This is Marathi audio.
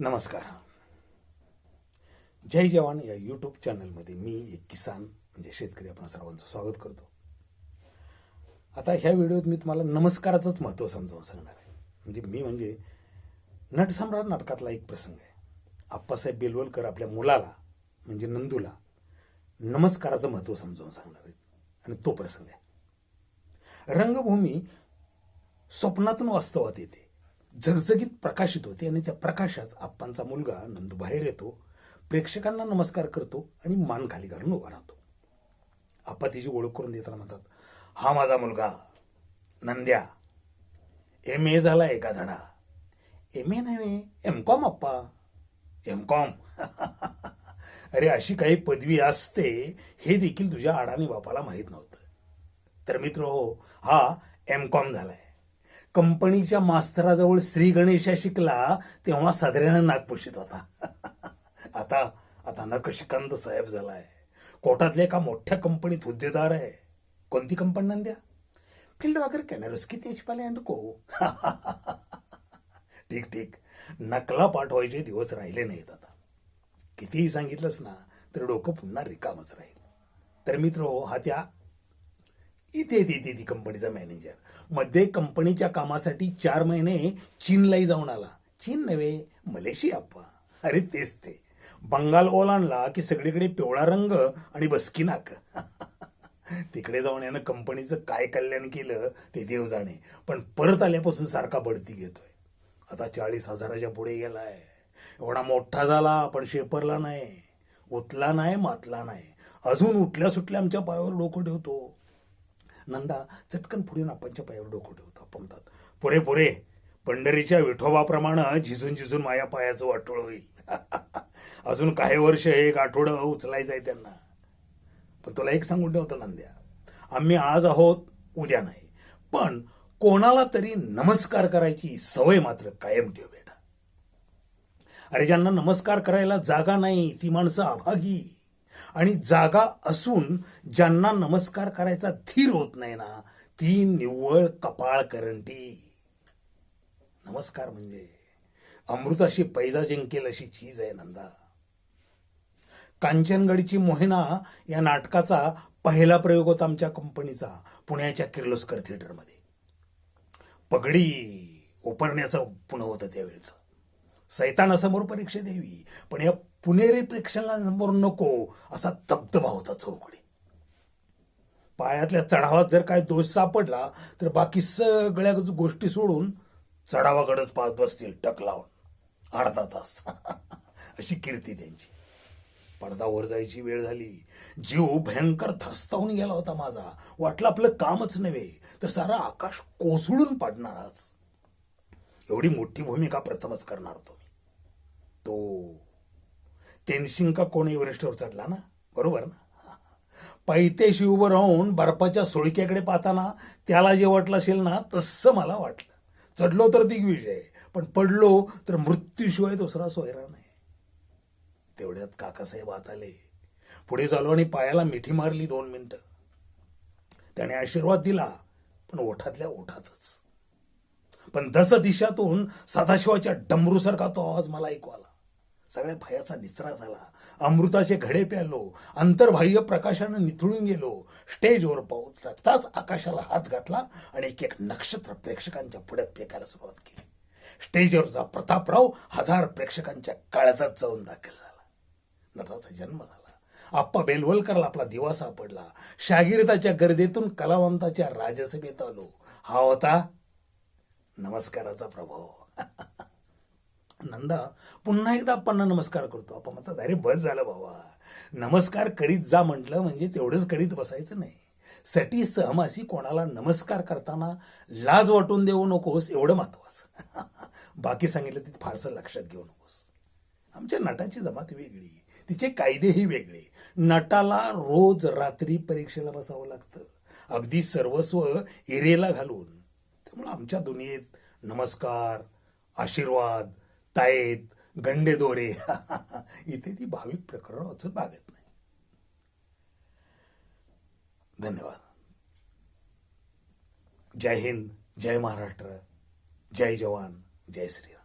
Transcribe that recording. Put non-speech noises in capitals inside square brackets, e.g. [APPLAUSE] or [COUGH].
नमस्कार. जय जवान या यूट्यूब चॅनलमध्ये मी एक किसान म्हणजे शेतकरी आपण सर्वांचं स्वागत करतो. आता ह्या व्हिडिओत मी तुम्हाला नमस्काराचंच महत्त्व समजावून सांगणार आहे. म्हणजे मी म्हणजे नटसम्राट नाटकातला एक प्रसंग आहे. आप्पासाहेब बेलवलकर आपल्या मुलाला म्हणजे नंदूला नमस्काराचं महत्त्व समजावून सांगणार आहेत. आणि तो प्रसंग आहे. रंगभूमी स्वप्नातून वास्तवात येते. झगझगीत प्रकाशित होते आणि त्या प्रकाशात आप्पांचा मुलगा नंदू बाहेर येतो प्रेक्षकांना नमस्कार करतो आणि मान खाली घालून उभा राहतो. आप्पा तिची ओळख करून देताना म्हणतात हा माझा मुलगा नंद्या. एम ए झाला एका धडा? एम ए नाही एम कॉम आप्पा. M com. [LAUGHS] अरे अशी काही पदवी असते हे देखील तुझ्या अडाणी बापाला माहीत नव्हतं. तर मित्र हो हा एम कॉम झालाय. कंपनीच्या मास्तराजवळ श्री गणेशा शिकला तेव्हा साधारण नागपुशीत होता. [LAUGHS] आता आता नकशिकांत साहेब झालाय. कोटातल्या एका मोठ्या कंपनीत हुद्देदार आहे. कोणती कंपनी नंद्या? फील्ड वागर कॅनरस की तेजपाले अँड को? [LAUGHS] ठीक ठीक. नकला पाठवायचे दिवस राहिले नाहीत आता. कितीही सांगितलंस ना तर डोकं पुन्हा रिकामच राहील. तर मित्र हो हा त्या इथे इथे ती कंपनीचा मॅनेजरमध्ये कंपनीच्या कामासाठी चार महिने चीनलाही जाऊन आला. चीन नव्हे मलेशिया अप्पा. अरे तेच ते. बंगाल ओलांडला की सगळीकडे पिवळा रंग आणि बसकी नाक. [LAUGHS] तिकडे जाऊन यानं कंपनीचं काय कल्याण केलं ते देव जाणे. पण परत आल्यापासून सारखा बढती घेतोय. आता चाळीस हजाराच्या पुढे गेलाय. एवढा मोठा झाला पण शेपरला नाही. उतला नाही मातला नाही. अजून उठल्या सुटल्या आमच्या पायावर डोकं ठेवतो. नंदा चटकन पुढे आपणच्या पायावर डोकं ठेवतो आपण म्हणतात पुरे पुरे. पंढरीच्या विठोबाप्रमाणे झिजून झिजून माया पायाचं वाटोळ होईल. [LAUGHS] अजून काही वर्ष हे एक आठवडं उचलायचं आहे त्यांना. पण तुला एक सांगून ठेवतो नंद्या आम्ही आज आहोत उद्या नाही. पण कोणाला तरी नमस्कार करायची सवय मात्र कायम ठेव बेटा. अरे ज्यांना नमस्कार करायला जागा नाही ती माणसं अभागी. आणि जागा असून ज्यांना नमस्कार करायचा धीर होत नाही ना ती निव्वळ कपाळ करंटी. नमस्कार म्हणजे अमृताशी पैजा जिंकेल अशी चीज आहे नंदा. कांचनगडची मोहिना या नाटकाचा पहिला प्रयोग होता आमच्या कंपनीचा पुण्याच्या किर्लोस्कर थिएटरमध्ये. पगडी उपरण्याचं पुणं होतं त्यावेळेचं. सैतानासमोर परीक्षा द्यावी पण या पुणेरी प्रेक्षकांसमोर नको असा दबदबा होता चौकडे पायातल्या चढावात जर काय दोष सापडला तर बाकी सगळ्या गोष्टी सोडून चढावाकडेच पाहत बसतील टक लावून. अर्धा तास. [LAUGHS] अशी कीर्ती त्यांची. पडदा वर जायची वेळ झाली. जीव भयंकर थस्तावून गेला होता माझा. वाटलं आपलं कामच नव्हे तर सारा आकाश कोसळून पाडणार आज एवढी मोठी भूमिका प्रथमच करणार तो. शकतो तेनशिंका कोणी एव्हरेस्टवर चढला ना? बरोबर ना? पैतेशी उभं राहून बर्फाच्या सोळक्याकडे पाहताना त्याला जे वाटलं असेल ना तसं मला वाटलं. चढलो तर दिग्विजय पण पडलो तर मृत्यूशिवाय दुसरा सोयरा नाही. तेवढ्यात काकासाहेब आत आले पुढे झालो आणि पायाला मिठी मारली दोन मिनटं. त्याने आशीर्वाद दिला पण ओठातल्या ओठातच. पण दस दिशातून सदाशिवाच्या डमरूसारखा तो आवाज मला ऐकू आला. सगळ्या भयाचा निचरा झाला. अमृताचे घडे प्यालो अंतर्बाह्य प्रकाशानं निथळून गेलो. स्टेजवर पाऊत रक्ताच आकाशाला हात घातला आणि एक एक नक्षत्र प्रेक्षकांच्या पुढ्यात फेकायला सुरुवात केली. स्टेजवरचा प्रतापराव हजार प्रेक्षकांच्या काळजात जाऊन दाखल झाला. नटाचा जन्म झाला. आप्पा बेलवलकरला आपला दिवा सापडला. शागिर्दाच्या गर्दीतून कलावंताच्या राजसभेत आलो. हा होता नमस्काराचा प्रभाव. [LAUGHS] नंदा पुन्हा एकदा आपण नमस्कार करतो. आपण म्हणतात अरे बस झालं बाबा नमस्कार करीत जा म्हटलं म्हणजे तेवढंच करीत बसायचं नाही. सटी सहमासी कोणाला नमस्कार करताना लाज वाटून देऊ नकोस एवढं महत्वाचं. [LAUGHS] बाकी सांगितलं ते फारसं लक्षात घेऊ नकोस. आमच्या नटाची जमात वेगळी तिचे कायदेही वेगळे. नटाला रोज रात्री परीक्षेला बसावं लागतं. अगदी सर्वस्व एरेला घालून. त्यामुळं आमच्या दुनियेत नमस्कार आशीर्वाद तायेत गंडे दोरे. [LAUGHS] इथे ती भाविक प्रकरण वाचून भागत नाही. धन्यवाद. जय हिंद जय महाराष्ट्र जय जवान जय श्री